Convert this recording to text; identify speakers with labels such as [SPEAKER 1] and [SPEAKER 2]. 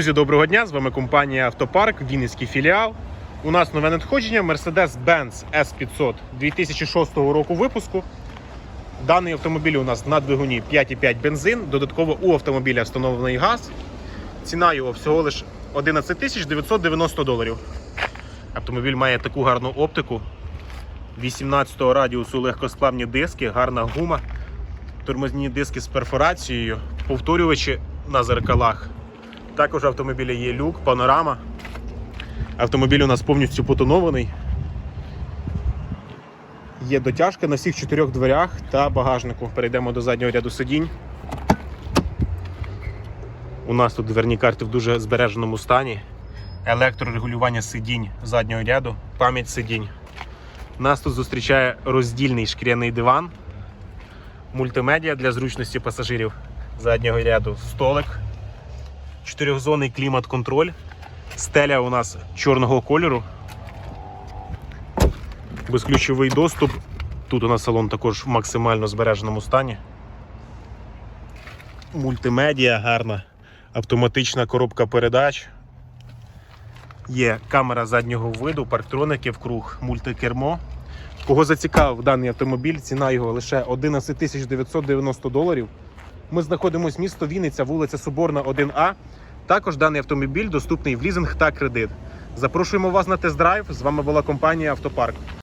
[SPEAKER 1] Друзі, доброго дня! З вами компанія Автопарк, Вінницький філіал. У нас нове надходження Mercedes-Benz S500 2006 року випуску. Даний автомобіль у нас на двигуні 5,5 бензин. Додатково у автомобіля встановлений газ. Ціна його всього лише 11 тисяч 990 доларів. Автомобіль має таку гарну оптику. 18 радіусу легкосплавні диски, гарна гума, тормозні диски з перфорацією, повторювачі на зеркалах. Також в автомобілі є люк, панорама. Автомобіль у нас повністю потонований. Є дотяжка на всіх чотирьох дверях та багажнику. Перейдемо до заднього ряду сидінь. У нас тут дверні карти в дуже збереженому стані. Електрорегулювання сидінь заднього ряду, пам'ять сидінь. Нас тут зустрічає роздільний шкіряний диван, мультимедіа для зручності пасажирів заднього ряду, столик, чотирьохзонний клімат-контроль, стеля у нас чорного кольору, безключовий доступ. Тут у нас салон також в максимально збереженому стані. Мультимедіа гарна, автоматична коробка передач. Є камера заднього виду, парктроники вкруг, мультикермо. Кого зацікавив даний автомобіль, ціна його лише 11 990 доларів. Ми знаходимося місто Вінниця, вулиця Соборна, 1А. Також даний автомобіль доступний в лізинг та кредит. Запрошуємо вас на тест-драйв. З вами була компанія Автопарк.